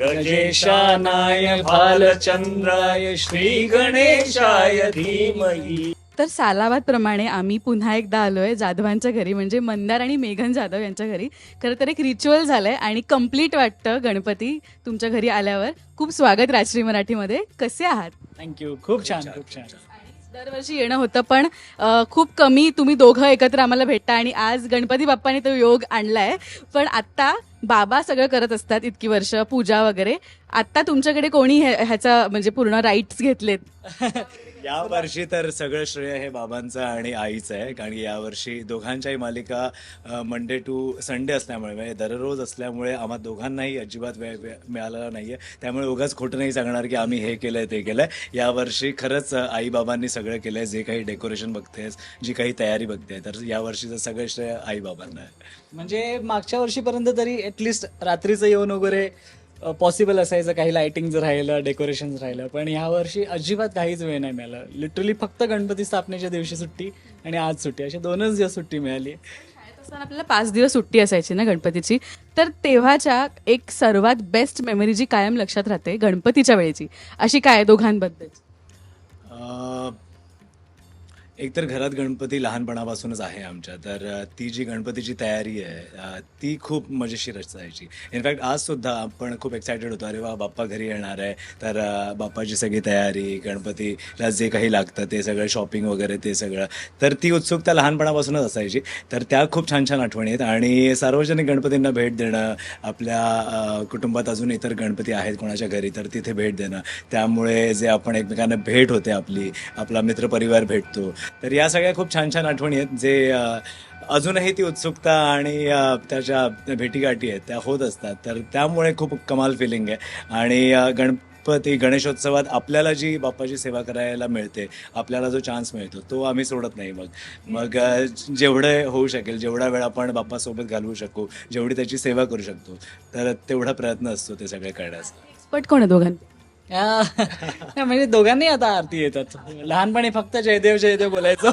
गजेशानाय भालचंद्राय श्री गणेशाय धीमहि। तर सालाबाद प्रमाणे आम्ही पुन्हा एकदा आलोय जाधवांच्या घरी म्हणजे मंदार आणि मेघन जाधव यांच्या घरी. खरं तर एक रिच्युअल झालंय आणि कंप्लीट वाटतं गणपती तुमच्या घरी आल्यावर. खूप स्वागत राजश्री मराठीमध्ये. कसे आहात? थँक्यू खूप छान खूप छान. दरवर्षी येणं होतं पण अ, खूप कमी तुम्ही दोघं एकत्र आम्हाला भेटता आणि आज गणपती बाप्पाने तो योग आणलाय. पण आत्ता बाबा सगळं करत असतात इतकी वर्ष पूजा वगैरे. आत्ता तुमच्याकडे कोणी हे- ह्याचा म्हणजे पूर्ण राईट्स घेतलेत? या वर्षी तर सगळं श्रेय हे बाबांचं आणि आईचं आहे कारण की यावर्षी दोघांच्याही मालिका मंडे टू संडे असल्यामुळे म्हणजे दररोज असल्यामुळे आम्हा दोघांनाही अजिबात वेळ वेळ मिळालेला नाहीये. त्यामुळे उगाच खोटं नाही सांगणार की आम्ही हे केलंय ते केलंय. यावर्षी खरंच आई बाबांनी सगळं केलंय जे काही डेकोरेशन बघतेस जी काही तयारी बघते तर यावर्षीचं सगळं श्रेय आई बाबांना आहे. म्हणजे मागच्या वर्षीपर्यंत तरी ऍटलिस्ट रात्रीचं येऊन वगैरे पॉसिबल असायचं काही लाइटिंग राहिलं डेकोरेशन राहिलं पण ह्या वर्षी अजिबात काहीच वेळ नाही मिळाला. लिटरली फक्त गणपती स्थापनेच्या दिवशी सुट्टी आणि आज सुट्टी. अशा दोनच दिवस सुट्टी मिळाली. आपल्याला पाच दिवस सुट्टी असायची ना गणपतीची. तर तेव्हाच्या एक सर्वात बेस्ट मेमरी जी कायम लक्षात राहते गणपतीच्या वेळेची. अशी काय दोघांबद्दल? अं, एकतर घरात गणपती लहानपणापासूनच आहे आमच्या तर ती जी गणपतीची तयारी आहे ती खूप मजेशीर असायची. इनफॅक्ट आज सुद्धा आपण खूप एक्सायटेड होतो. अरे वा बाप्पा घरी येणार आहे. तर बाप्पाची सगळी तयारी गणपतीला जे काही लागतं ते सगळं शॉपिंग वगैरे ते सगळं. तर ती उत्सुकता लहानपणापासूनच असायची. तर त्या खूप छान छान आठवणी आहेत. आणि सार्वजनिक गणपतींना भेट देणं आपल्या कुटुंबात अजून इतर गणपती आहेत कोणाच्या घरी तर तिथे भेट देणं. त्यामुळे जे आपण एकमेकांना भेट होते आपली आपला मित्रपरिवार भेटतो. तर या सगळ्या खूप छान छान आठवणी आहेत जे अजूनही ती उत्सुकता आणि त्याच्या भेटीगाठी आहेत त्या होत असतात. तर त्यामुळे खूप कमाल फिलिंग आहे. आणि गणपती गणेशोत्सवात आपल्याला जी बाप्पाची सेवा करायला मिळते आपल्याला जो चान्स मिळतो तो आम्ही सोडत नाही मग. मग जेवढं होऊ शकेल जेवढा वेळ आपण बाप्पासोबत घालवू शकू जेवढी त्याची सेवा करू शकतो तर तेवढा प्रयत्न असतो ते सगळे करण्याचा. एक्सपर्ट कोण आहे या- म्हणजे दोघांनी आता आरती येतात. लहानपणी फक्त जयदेव जयदेव बोलायचो.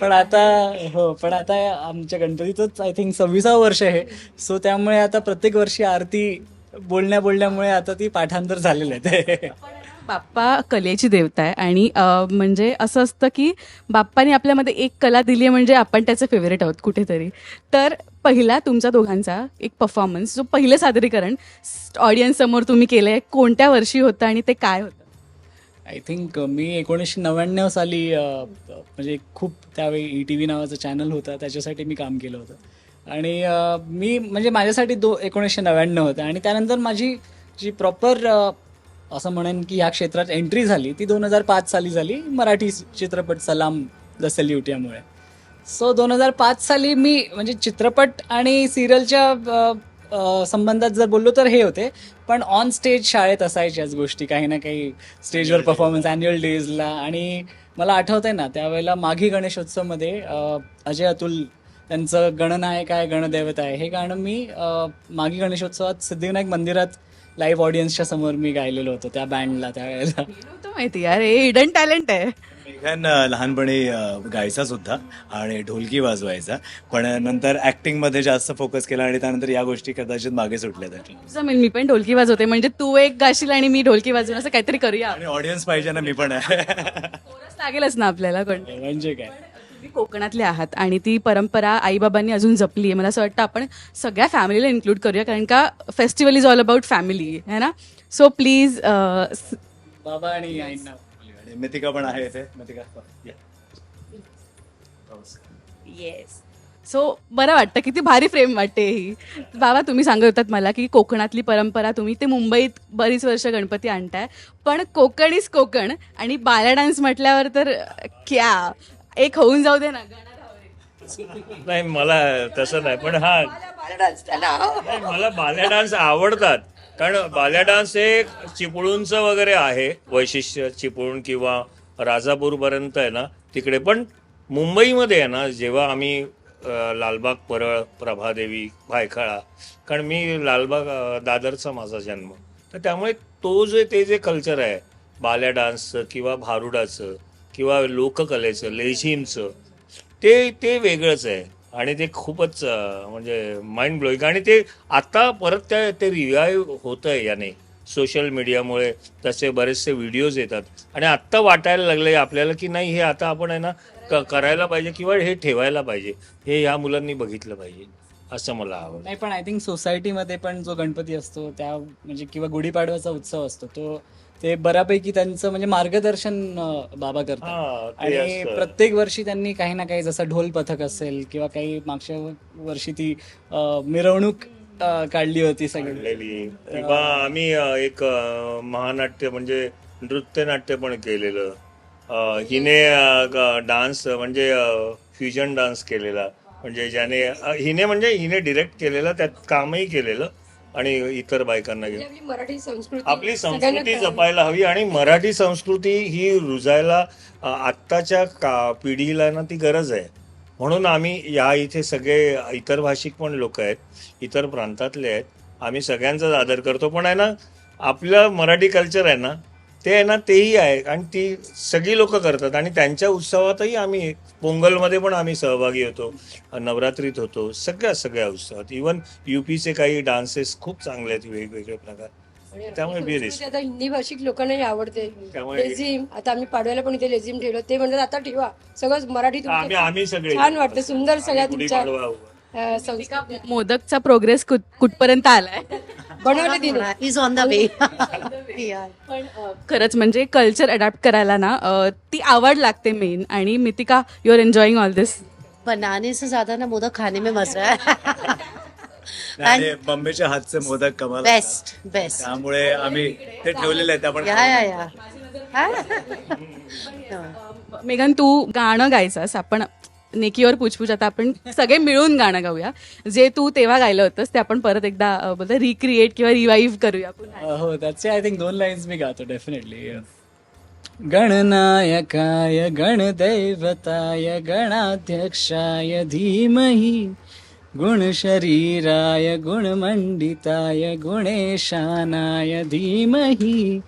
पण आता हो पण आता आमच्या गणपतीचंच आय थिंक सव्वीसावं वर्ष आहे. सो त्यामुळे आता प्रत्येक वर्षी आरती बोलण्या बोलण्यामुळे आता ती पाठांतर झालेलं आहे. ते बाप्पा कलेची देवता आहे. आणि म्हणजे असं असतं की बाप्पाने आपल्यामध्ये एक कला दिली आहे म्हणजे आपण त्याचे फेवरेट आहोत कुठेतरी. तर पहिला तुमच्या दोघांचा एक परफॉर्मन्स जो पहिलं सादरीकरण ऑडियन्स समोर तुम्ही आहे कोणत्या वर्षी होतं आणि ते काय होतं? आय थिंक मी एकोणीसशे नव्याण्णव साली म्हणजे खूप त्यावेळी ई टी व्ही नावाचं चॅनल होतं त्याच्यासाठी मी काम केलं होतं. आणि मी म्हणजे माझ्यासाठी दो एकोणीसशे नव्याण्णव होतं. आणि त्यानंतर माझी जी प्रॉपर असं म्हणेन की ह्या क्षेत्रात एंट्री झाली ती दोन हजार पाच साली झाली मराठी चित्रपट सलाम द सल्यूट यामुळे सो दोन हजार पाच साली मी म्हणजे चित्रपट आणि सिरियलच्या संबंधात जर बोललो तर हे होते पण ऑन स्टेज शाळेत असायच्याच गोष्टी काही ना काही स्टेजवर परफॉर्मन्स अॅन्युअल डेजला आणि मला आठवतंय आहे ना त्यावेळेला माघी गणेशोत्सवमध्ये अजय अतुल त्यांचं गणनायक आहे गणदैवत आहे. हे गाणं मी माघी गणेशोत्सवात सिद्धिविनायक मंदिरात लाईव्ह ऑडियन्सच्या समोर मी गायलेलो होतो त्या बँडला त्यावेळेला माहिती यार हे हिडन टॅलेंट आहे. मेघन लहानपणी गायचा सुद्धा आणि ढोलकी वाजवायचा. पण नंतर ऍक्टिंगमध्ये जास्त फोकस केला आणि त्यानंतर या गोष्टी कदाचित मागे सुटल्या त्याच्या जमेल मी पण ढोलकी वाजवते. म्हणजे तू एक गाशील आणि मी ढोलकी वाजवून असं काहीतरी करूया. आणि ऑडियन्स पाहिजे ना मी पण आहे. कोरस लागेलच ना आपल्याला म्हणजे काय? तुम्ही कोकणातले आहात आणि ती परंपरा आईबाबांनी अजून जपली आहे. मला असं वाटतं आपण सगळ्या फॅमिलीला इन्क्लूड करूया कारण का festival is all about family है ना? सो प्लीज बाबा आणि आईंना मिथिका पण आहे इथे. येस सो बरं वाटतं किती भारी फ्रेम वाटते ही. बाबा तुम्ही सांगत होतात मला की कोकणातली परंपरा तुम्ही ते मुंबईत बरीच वर्ष गणपती आणताय. पण कोकण इज कोकण आणि बाला डान्स म्हटल्यावर तर क्या? एक होऊन जाऊ दे ना. नाही मला तसं नाही पण हा. नाही, मला बाल्या डान्स आवडतात कारण बाल्या डान्स हे चिपळूणचं वगैरे आहे वैशिष्ट्य चिपळूण किंवा राजापूरपर्यंत आहे ना तिकडे. पण मुंबईमध्ये आहे ना जेव्हा आम्ही अ, लालबाग परळ प्रभादेवी भायखळा कारण मी लालबाग अ, दादरचा माझा जन्म. तर त्यामुळे तो जे ते जे कल्चर आहे बाल्या डान्सचं किंवा भारुडाचं किंवा लोककलेचं लेझिमचं ते ते वेगळंच आहे. आणि ते खूपच म्हणजे माइंड ब्लोईंग आणि ते आता परत त्या ते रिवाईव्ह होत आहे याने. सोशल मीडियामुळे तसे बरेचसे व्हिडिओज येतात. आणि आत्ता वाटायला लागले आपल्याला की नाही हे आता आपण आहे ना क- करायला पाहिजे किंवा हे ठेवायला पाहिजे. हे ह्या मुलांनी बघितलं पाहिजे. असं मला आवडतं. नाही पण आय थिंक सोसायटीमध्ये पण जो गणपती असतो त्या म्हणजे किंवा गुढीपाडव्याचा उत्सव असतो तो ते बऱ्यापैकी त्यांचं म्हणजे मार्गदर्शन अं, बाबा करतात. ते आणि असतं. प्रत्येक वर्षी त्यांनी काही ना काही जसं ढोल पथक असेल किंवा काही मागच्या वर्षी ती अं, मिरवणूक अं, काढली होती सगळी. किंवा आम्ही अ, एक अ, महानाट्य म्हणजे नृत्य नाट्य पण केलेलं. अ, हिने डान्स म्हणजे फ्युजन डान्स केलेला. म्हणजे ज्याने अ, हिने म्हणजे हिने डिरेक्ट केलेलं त्यात कामही केलेलं. आणि इतर बायकांना घेऊन. मराठी संस्कृती आपली संस्कृती. जपायला हवी आणि मराठी संस्कृती ही रुजायला आत्ताच्या का पिढीला ना ती गरज आहे. म्हणून आम्ही या इथे सगळे इतर भाषिक पण लोक आहेत इतर प्रांतातले आहेत. आम्ही सगळ्यांचाच आदर करतो. पण आहे ना आपलं मराठी कल्चर आहे ना ते आहे ना तेही आहे. आणि ती सगळी लोक करतात. आणि त्यांच्या उत्सवातही आम्ही पोंगलमध्ये पण आम्ही सहभागी होतो. नवरात्रीत होतो. सगळ्या सगळ्या उत्सवात. इवन युपीचे काही डान्सेस खूप चांगले आहेत वेगवेगळे प्रकार. त्यामुळे बेरीज आता हिंदी भाषिक लोकांनाही आवडते. लेझिम आता आम्ही पाडव्याला पण इथे लेझिम ठेवलं. ते म्हणतात आता ठेवा. सगळं मराठी तुमचं आम्ही आम्ही सगळे छान वाटतं. सुंदर सगळ्या तुमच्या मोदकचा प्रोग्रेस कुठ कुठपर्यंत आलाय? बनवले तिने. पण अ, खरंच म्हणजे कल्चर अडॅप्ट करायला ना अ, ती आवड लागते मेन आणि Mitika you are enjoying all this बनाने से ज्यादा ना मोदक खाने में मजा है. आणि बॉम्बेच्या हातचे मोदक कमाल बेस्ट बेस्ट त्यामुळे आम्ही ते ठेवलेले आहेत आपण या या या. मेघन तू गाणं गायचंस. आपण नेकीवर पूछपूछ. आता आपण सगळे मिळून गाणं गाऊया. जे तू तेव्हा गायलं होतंस ते आपण परत एकदा अ, बोलतो रिक्रिएट किंवा रिवाईव्ह करूया पुन्हा. हो त्याचे आय थिंक दोन लाईन्स मी गातो डेफिनेटली गणनायकाय गणदैवताय गणाध्यक्षाय धीमहि. गुणशरीराय गुणमण्डिताय गुणेशानाय धीमहि.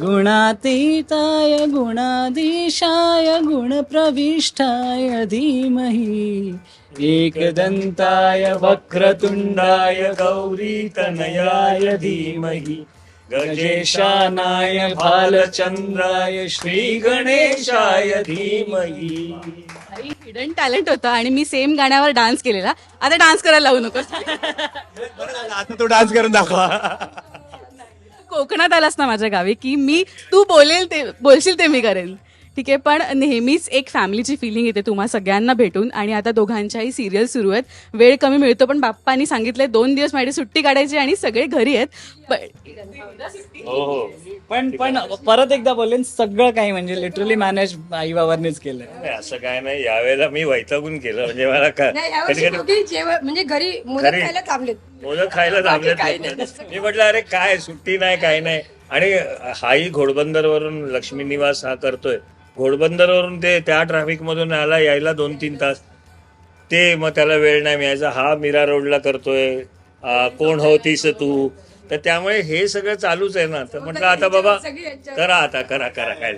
गुणातीताय गुणाधीशाय गुणप्रविष्टाय धीमहि। एकदन्ताय वक्रतुण्डाय गौरीतनयाय धीमहि। गजेशानाय भालचंद्राय श्री गणेशाय धीमहि हिडन टॅलेंट होतं आणि मी सेम गाण्यावर डान्स केलेला. आता डान्स करायला लावू नको आता तू डान्स करून दाखवा. कोकणात आलास ना माझ्या गावी की मी तू बोलेल ते बोलशील ते मी करेल. ठीक आहे पण नेहमीच एक फॅमिलीची फिलिंग येते तुम्हा सगळ्यांना भेटून. आणि आता दोघांच्याही सिरियल सुरू आहेत. वेळ कमी मिळतो पण बाप्पानी सांगितलंय दोन दिवस माझी सुट्टी काढायची आणि सगळे घरी आहेत. पण हो हो. पण पण परत एकदा बोलेन सगळं काही म्हणजे लिटरली मॅनेज आई बाबांनीच केलंय. नाही, असं काय नाही. यावेळेला मी वैतागून केलं. म्हणजे मला का नाही कधी यावर्षी कधी दोघी जेवण म्हणजे घरी मोदक घरी- खायला थांबलेत. मोदक खायला थांबले. मी म्हटलं अरे काय? सुट्टी नाही काय नाही. आणि हाही घोडबंदरवरून लक्ष्मी निवास हा करतोय. घोडबंदरवरून ते त्या ट्रॅफिक मधून आला यायला दोन तीन तास. ते मग त्याला वेळ नाही मिळायचा. हा मीरा रोडला करतोय. कोण होतीस तू? तर त्यामुळे हे सगळं चालूच आहे ना. तर म्हटलं आता बाबा करा आता करा करा काय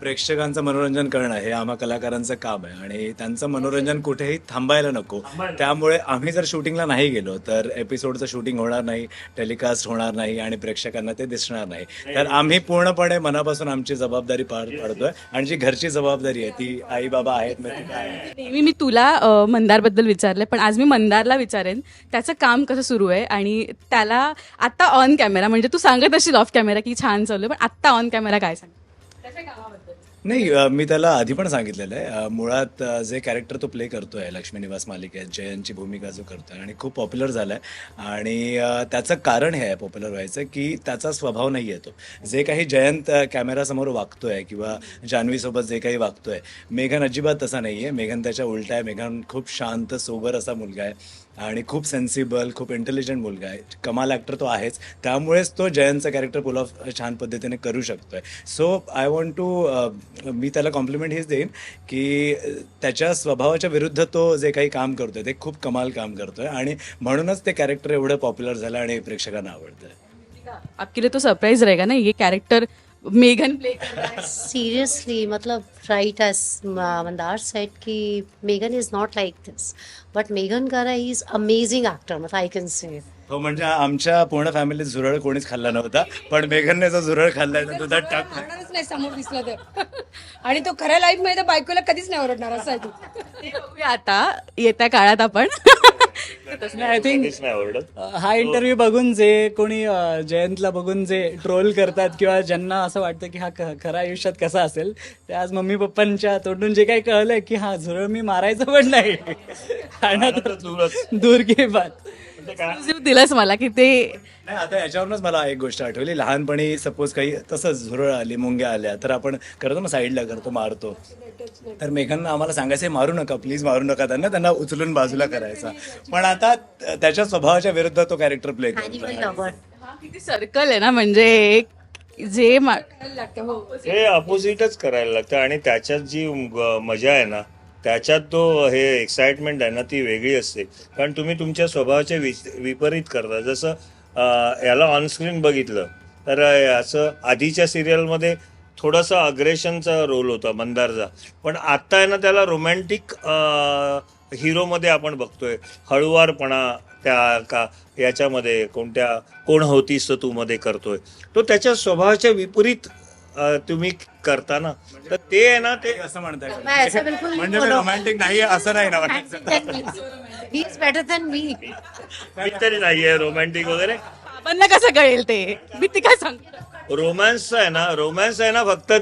प्रेक्षकांचं मनोरंजन करणं हे आम्हा कलाकारांचं काम आहे. आणि त्यांचं मनोरंजन कुठेही थांबायला नको. त्यामुळे आम्ही जर शूटिंगला नाही गेलो तर एपिसोडचं शूटिंग होणार नाही टेलिकास्ट होणार नाही आणि प्रेक्षकांना ते दिसणार नाही. तर आम्ही पूर्णपणे मनापासून आमची जबाबदारी पार पाडतोय आणि जी घरची जबाबदारी आहे ती आई बाबा आहेत? नेहमी मी तुला मंदारबद्दल विचारलंय पण आज मी मंदारला विचारेन. त्याचं काम कसं सुरू आहे? आणि त्याला आत्ता ऑन कॅमेरा म्हणजे तू सांगत असशील ऑफ कॅमेरा की छान चालू आहे पण आत्ता ऑन कॅमेरा काय सांग? नाही अ, मी त्याला आधी पण सांगितलेलं आहे. अ, मुळात अ, जे कॅरेक्टर तो प्ले करतोय लक्ष्मी निवास मालिकेत जयंतची भूमिका जो करतोय आणि खूप पॉप्युलर झालाय. आणि अ, त्याचं कारण हे आहे पॉप्युलर व्हायचं की त्याचा स्वभाव नाही आहे तो. जे काही जयंत अ, कॅमेरासमोर वागतोय किंवा जान्हवीसोबत जे काही वागतोय मेघन अजिबात तसा नाही आहे मेघन त्याच्या उलटा आहे. मेघन खूप शांत सोबर असा मुलगा आहे. आणि खूप सेन्सिबल खूप इंटेलिजंट मुलगा आहे. कमाल ॲक्टर तो आहेच. त्यामुळेच तो जयंतचं कॅरेक्टर पुल ऑफ छान पद्धतीने करू शकतोय. सो आय वॉन्ट टू मी त्याला कॉम्प्लिमेंट हेच देईन की त्याच्या स्वभावाच्या विरुद्ध तो जे काही काम करतोय ते खूप कमाल काम करतोय. आणि म्हणूनच ते कॅरेक्टर एवढं पॉप्युलर झालं आणि प्रेक्षकांना आवडतंय. आपके लिए तो सरप्राइज रहेगा ना ये कैरेक्टर मेघन प्ले सीरियसली मतलब राइट एज मंदार सेट कि Megan is not like this but Megan गारा इज अमेजिंग एक्टर मतलब आई कैन से हो म्हणजे आमच्या पूर्ण फॅमिलीत झुरळ कोणीच खाल्ला नव्हता. पण मेघनने जो झुरळ खाल्लाय तो दुधात टाकला. नाही समोर दिसलं तर. आणि तो खऱ्या लाईफमध्ये तर बायकोला कधीच नाही आवडणार असं आहे तो. आता. येत्या काळात आपण. आय थिंक नाही आवडत हा इंटरव्ह्यू बघून जे कोणी अ, जयंतला बघून जे ट्रोल करतात किंवा ज्यांना असं वाटतं की हा ख- खऱ्या आयुष्यात कसा असेल ते आज मम्मी पप्पांच्या तोंडून जे काही कळलंय की हा झुरळ मी मारायचं पण नाही. आणि तर दूरच. दूर की बात. दिलंच मला की ते नाही आता याच्यावरूनच मला एक गोष्ट आठवली. लहानपणी सपोज काही तसंच झुरळ आली मुंग्या आल्या तर आपण करतो ना साईडला करतो मारतो. तर मेघांना आम्हाला सांगायचं "हे मारू नका प्लीज मारू नका त्यांना त्यांना उचलून बाजूला करायचा. पण आता त्याच्या स्वभावाच्या विरुद्ध तो कॅरेक्टर प्ले करतो किती सर्कल आहे ना म्हणजे एक जे मा- हो. हे अपोजिटच करायला लागतं आणि त्याच्यात जी मजा आहे ना त्याच्यात तो हे एक्साइटमेंट आहे ना ती वेगळी असते. कारण तुम्ही तुमच्या स्वभावाच्या विपरीत करता. जसं याला ऑनस्क्रीन बघितलं तर असं आधीच्या सिरियलमध्ये थोडासा अग्रेशनचा रोल होता मंदारचा. पण आत्ता आहे ना त्याला रोमॅन्टिक हिरोमध्ये आपण बघतोय. हळुवारपणा त्या का याच्यामध्ये कोणत्या कोण होतीस तू मध्ये करतोय. तो त्याच्या स्वभावाच्या विपरीत तुम्ही करता ना. तर ते आहे ना ते असं म्हणताय मैं ऐसा बिल्कुल नहीं म्हणजे बोला. रोमॅन्टिक नाही असं नाही ना. He is better than me मी तरी नाहीये रोमॅन्टिक वगैरे. बाबांना कसं कळेल ते? मी ती काय सांगतो रोमॅन्स आहे ना रोमॅन्स आहे ना फक्त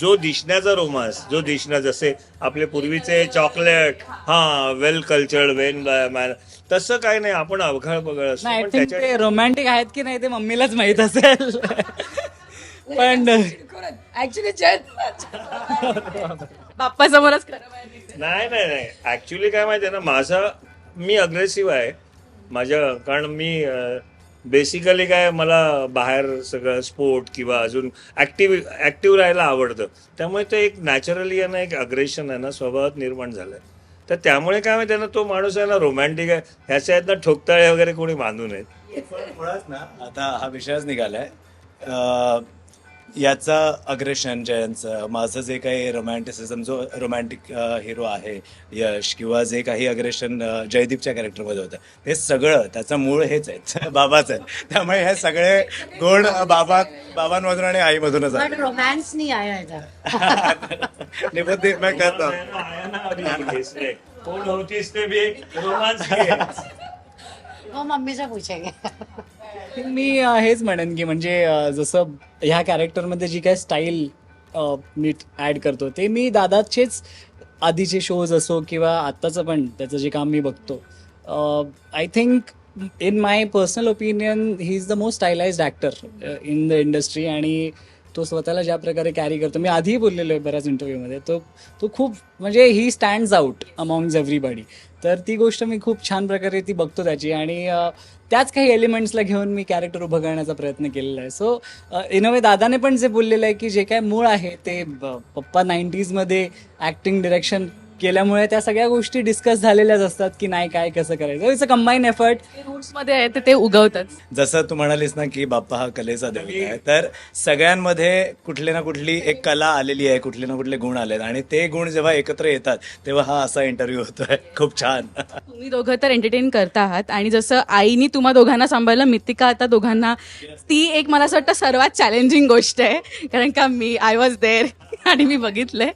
जो दिसण्याचा रोमॅन्स जो दिसण्या जसे आपले पूर्वीचे चॉकलेट हा वेल कल्चर्ड वेन मॅन तसं काही नाही आपण अवघड बघळ असतो. नाही आय पण थिंक त्याच्या ते रोमॅन्टिक आहेत की नाही ते मम्मीलाच माहीत असेल. पण ऍक्च्युली बाप्पा समोरच खरं नाही नाही नाही. ऍक्च्युली काय माहितीये ना माझा मी अग्रेसिव्ह आहे. माझ्या कारण मी बेसिकली काय मला बाहेर सगळं स्पोर्ट किंवा अजून ऍक्टिव्ह ऍक्टिव्ह राहायला आवडतं. त्यामुळे ते एक नॅचरली आहे ना एक अग्रेशन आहे ना स्वभावात निर्माण झालंय. तर त्यामुळे काय माहिती ना तो माणूस आहे ना रोमॅन्टिक आहे. ह्याच्या आहेत ना ठोकताळे वगैरे कोणी बांधू नयेत पण मुळात ना आता हा विषयच निघालाय. अं, याचा अग्रेशन जयंतचं माझं जे काही रोमॅन्टिसिझम जो रोमॅन्टिक हिरो आहे यश किंवा जे काही अग्रेशन जयदीपच्या कॅरेक्टरमध्ये होतं ते सगळं त्याचं मूळ हेच आहे बाबाच आहे त्यामुळे हे सगळे गुण बाबा बाबांमधून आणि आईमधूनच बट आहे रोमांस नहीं आया इधर निबुद्धी मैं करतो कोण होतीस पूछेंगे मी अ, हेच म्हणेन की म्हणजे अ, जसं ह्या कॅरेक्टरमध्ये जी काय स्टाईल मी ॲड करतो ते मी दादाचेच आधीचे शोज असो किंवा आत्ताचं पण त्याचं जे काम मी बघतो. I think in my personal opinion he is the most stylised actor in the industry आणि तो स्वतःला ज्या प्रकारे कॅरी करतो. मी आधीही बोललेलो आहे बऱ्याच इंटरव्ह्यूमध्ये तो तो खूप म्हणजे ही स्टँड्स आउट अमॉंग्स एव्हरीबडी तर ती गोष्ट मी खूप छान प्रकारे ती बघतो त्याची. आणि त्याच काही एलिमेंट्सला घेऊन मी कॅरेक्टर उभं करण्याचा प्रयत्न केलेला आहे. सो इन अ वे दादाने पण जे बोललेलं आहे की जे काय मूळ आहे ते ब- पप्पा नाईन्टीजमध्ये ॲक्टिंग डिरेक्शन केल्यामुळे त्या सगळ्या गोष्टी डिस्कस झालेल्याच असतात की नाही काय कसं करायचं. इट्स अ कंबाईन एफर्ट रूट्समध्ये आहे ते- ते उगवतात जसं तू म्हणालीस ना की बाप्पा हा कलेचा देवता आहे तर सगळ्यांमध्ये कुठली ना कुठली एक कला आलेली आहे कुठले ना कुठले गुण आलेत. आणि ते गुण जेव्हा एकत्र येतात तेव्हा हा असा इंटरव्ह्यू होतोय. खूप छान. तुम्ही दोघं तर एंटरटेन करता आहात आणि जसं आईनी तुम्हा दोघांना सांभाळलं मितिका आता दोघांना ती एक मला असं वाटतं सर्वात चॅलेंजिंग गोष्ट आहे. कारण का मी आय वॉज देअर आणि मी बघितलंय.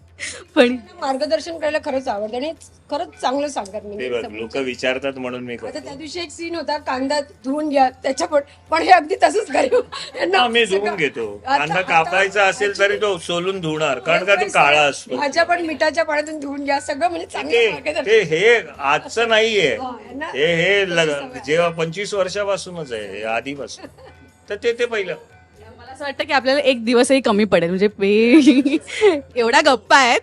पण मार्गदर्शन करायला खरंच आवडतं आणि खरंच चांगलं सांगतात ते म्हणजे लोक विचारतात म्हणून मी आता करतो. त्या दिवशी एक सीन होता कांदा धुवून घ्या त्याच्या पण पण हे अगदी तसंच करू. हा, मी धुवून घेतो. कांदा कापायचा असेल तरी तो सोलून धुणार कारण का तो काळा असतो. भाज्या पण मिठाच्या पाण्यातून धुवून घ्या सगळं म्हणजे चांगलं ते मार्गदर्शन. ते हे आजचं नाहीये. हा. हे हे लग- जेव्हा पंचवीस वर्षापासूनच आहे हे आधीपासून. तर ते ते पहिलं. असं वाटतं की आपल्याला एक दिवसही कमी पडेल. म्हणजे पे एवढ्या गप्पा आहेत.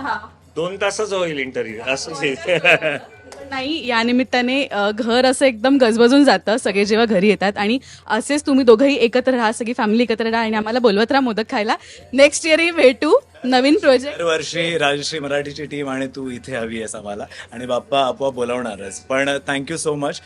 हा. दोन तासच होईल इंटरव्ह्यू आहे. नाही या निमित्ताने अ, घर असं एकदम गजबजून जातं. सगळे जेव्हा घरी येतात आणि असेच तुम्ही दोघंही एकत्र राहा सगळी फॅमिली एकत्र राहा आणि आम्हाला बोलवत राहा मोदक खायला. नेक्स्ट इयरही भेटू. नवीन प्रोजेक्ट दरवर्षी राजश्री मराठीची टीम आणि तू इथे हवी आहेस आम्हाला. आणि बाप्पा आपोआप बोलावणारच. पण थँक्यू सो मच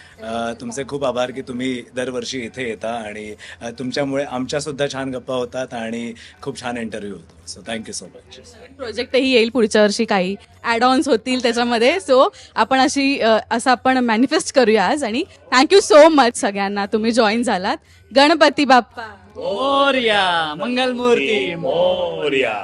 तुमचे खूप आभार की तुम्ही दरवर्षी इथे येता आणि अ, तुमच्यामुळे आमच्या सुद्धा छान गप्पा होतात आणि खूप छान इंटरव्ह्यू होतो. So thank you so much प्रोजेक्टही येईल पुढच्या वर्षी काही ॲड ऑन्स होतील त्याच्यामध्ये. सो आपण अशी अ, असं आपण मॅनिफेस्ट करूया आज आणि थँक्यू सो मच सगळ्यांना. तुम्ही जॉईन झालात. गणपती बाप्पा. मोरया. मंगलमूर्ती. मोर्या.